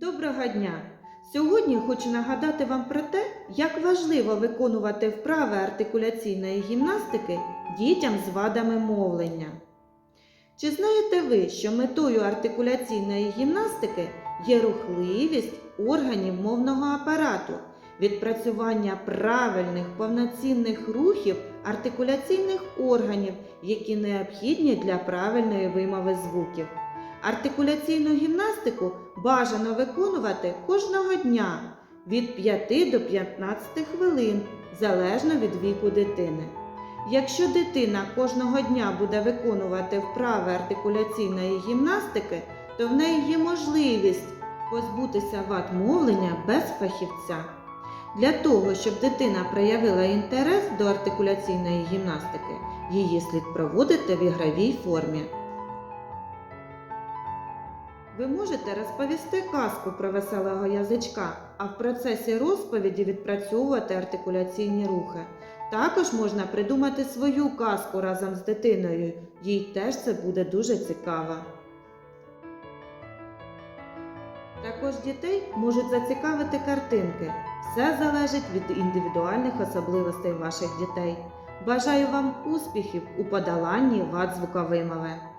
Доброго дня! Сьогодні хочу нагадати вам про те, як важливо виконувати вправи артикуляційної гімнастики дітям з вадами мовлення. Чи знаєте ви, що метою артикуляційної гімнастики є рухливість органів мовного апарату, відпрацювання правильних повноцінних рухів артикуляційних органів, які необхідні для правильної вимови звуків? Артикуляційну гімнастику бажано виконувати кожного дня від 5 до 15 хвилин, залежно від віку дитини. Якщо дитина кожного дня буде виконувати вправи артикуляційної гімнастики, то в неї є можливість позбутися вад мовлення без фахівця. Для того, щоб дитина проявила інтерес до артикуляційної гімнастики, її слід проводити в ігровій формі. Ви можете розповісти казку про веселого язичка, а в процесі розповіді відпрацьовувати артикуляційні рухи. Також можна придумати свою казку разом з дитиною, їй теж це буде дуже цікаво. Також дітей можуть зацікавити картинки. Все залежить від індивідуальних особливостей ваших дітей. Бажаю вам успіхів у подоланні вад звуковимове.